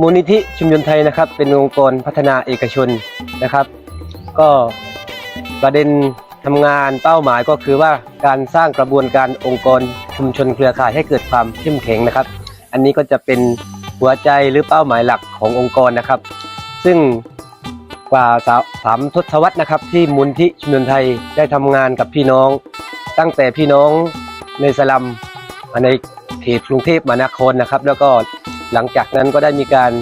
มูลนิธิชุมชนไทยนะครับ เป็นองค์กรพัฒนาเอกชนนะครับ ก็ประเด็นทำงานเป้าหมายก็คือว่าการสร้างกระบวนการองค์กรชุมชนเครือข่ายให้เกิดความเข้มแข็งนะครับ อันนี้ก็จะเป็นหัวใจหรือเป้าหมายหลักขององค์กรนะครับ ซึ่งกว่าสาสามทศวรรษนะครับ ที่มูลที่ชุมชนไทยได้ทำงานกับพี่น้อง ตั้งแต่พี่น้องในสลัมในเขตกรุงเทพมหานครนะครับ แล้วก็ หลังจากนั้นก็ได้มีการ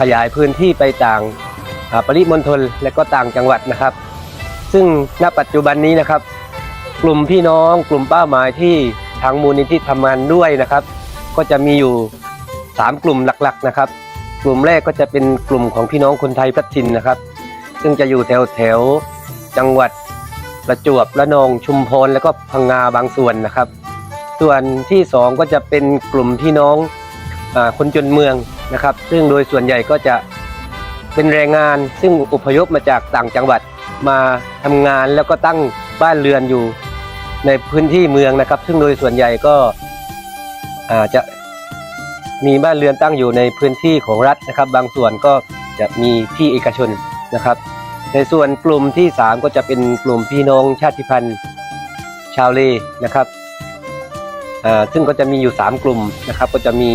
ขยายพื้นที่ไปต่างปริมณฑลและก็ต่างจังหวัดนะครับ ซึ่งณปัจจุบันนี้นะครับ กลุ่มพี่น้องกลุ่มเป้าหมายที่ทางมูลนิธิทำงานด้วยนะครับ ก็จะมีอยู่ 3 กลุ่มหลักๆนะครับ กลุ่มแรกก็จะเป็นกลุ่มของพี่น้องคนไทยพลัดถิ่นนะครับ ซึ่งจะอยู่แถวแถวจังหวัดประจวบระนองชุมพรแล้วก็พังงาบางส่วนนะครับ ส่วนที่สองก็จะเป็นกลุ่มพี่น้อง คนจนเมืองนะครับ ซึ่งโดยส่วนใหญ่ก็จะเป็นแรงงานซึ่งอพยพมาจากต่างจังหวัดมาทำงานแล้วก็ตั้งบ้านเรือนอยู่ในพื้นที่เมืองนะครับ ซึ่งโดยส่วนใหญ่ก็อาจะมีบ้านเรือนตั้งอยู่ในพื้นที่ของรัฐนะครับ บางส่วนก็จะมีที่เอกชนนะครับ ในส่วนกลุ่มที่ 3 ก็จะเป็นกลุ่มพี่น้องชาติพันธุ์ชาวเลนะครับซึ่งก็จะมีอยู่ 3 กลุ่มนะครับ ก็จะมี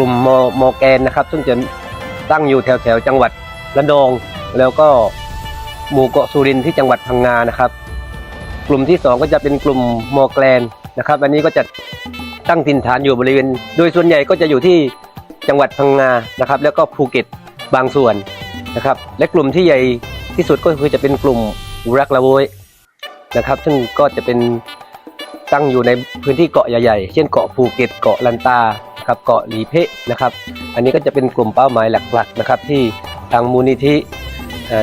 ลุ่มมมอแกนนะครับ ซึ่งจะตั้งอยู่แถวแถวจังหวัดระนอง แล้วก็หมู่เกาะสุรินทร์ที่จังหวัดพังงานะครับ กลุ่มที่ 2 ก็จะเป็นกลุ่มมอแกนนะครับ อันนี้ก็จะตั้งถิ่นฐานอยู่บริเวณ โดยส่วนใหญ่ก็จะอยู่ที่จังหวัดพังงานะครับ แล้วก็ภูเก็ตบางส่วนนะครับ และกลุ่มที่ใหญ่ที่สุดก็คือจะเป็นกลุ่มรักละโวยนะครับ ซึ่งก็จะเป็นตั้งอยู่ในพื้นที่เกาะใหญ่ๆ เช่นเกาะภูเก็ต เกาะลันตา ครับเกาะหลีเพะนะครับ อันนี้ก็จะเป็นกลุ่มเป้าหมายหลักๆนะครับที่ทางมูลนิธิ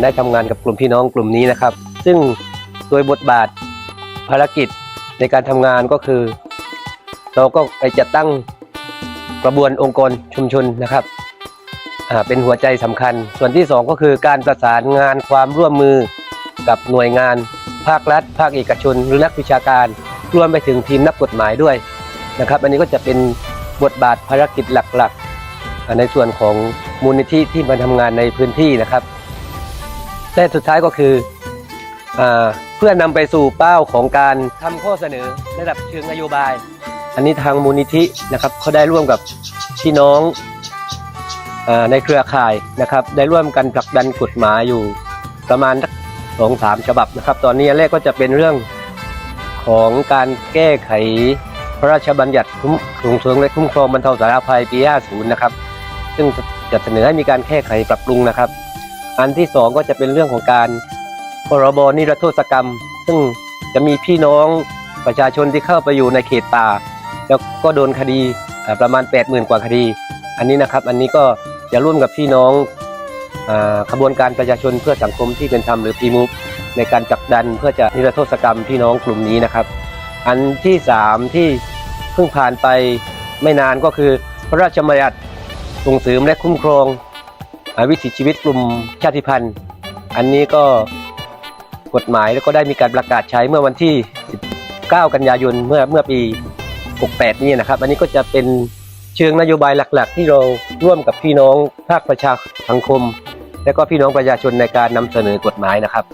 ได้ทำงานกับกลุ่มพี่น้องกลุ่มนี้นะครับ ซึ่งโดยบทบาทภารกิจในการทำงานก็คือ เราก็ไปจัดตั้งกระบวนองค์กรชุมชนนะครับเป็นหัวใจสำคัญ ส่วนที่ 2 ก็คือการประสานงานความร่วมมือกับหน่วยงาน ภาครัฐ ภาคเอกชน หรือนักวิชาการรวมไปถึงทีมนักกฎหมายด้วยนะครับ อันนี้ก็จะเป็น บทบาทภารกิจหลักๆ ในส่วนของมูลนิธิที่มาทำงานในพื้นที่นะครับและสุดท้ายก็คืออเพื่อนำไปสู่เป้าของการทำข้อเสนอระดับเชิงนโยบาย อันนี้ทางมูลนิธินะครับเขาได้ร่วมกับพี่น้องอในเครือข่ายนะครับ ได้ร่วมกันผลักดันกฎหมายอยู่ประมาณสองสามฉบับนะครับ ตอนนี้แรกก็จะเป็นเรื่องของการแก้ไข พระราชบัญญัติคุ้มส่งเสริมและคุ้มครองบรรเทาสาธารณภัยปี 50 นะครับ ซึ่งจะเสนอให้มีการแก้ไขปรับปรุงนะครับ อันที่สองก็จะเป็นเรื่องของการพรบนิรโทษกรรม ซึ่งจะมีพี่น้องประชาชนที่เข้าไปอยู่ในเขตป่า แล้วก็โดนคดีประมาณ 80,000 กว่าคดี อันนี้นะครับ อันนี้ก็จะร่วมกับพี่น้องขบวนการประชาชนเพื่อสังคมที่เป็นธรรมหรือพีมูฟในการจับดันเพื่อจะนิรโทษกรรมพี่น้องกลุ่มนี้นะครับ อันที่สามที่เพิ่งผ่านไปไม่นานก็คือ พระราชบัญญัติส่งเสริมและคุ้มครองอวิถีชีวิตกลุ่มชาติพันธุ์ อันนี้ก็กฎหมายแล้วก็ได้มีการประกาศใช้เมื่อวันที่ 19 กันยายนเมื่อเมื่อปี 68 นี่นะครับ อันนี้ก็จะเป็นเชิงนโยบายหลัก ๆ ที่เราร่วมกับพี่น้องภาคประชาสังคม และก็พี่น้องประชาชนในการนำเสนอกฎหมายนะครับ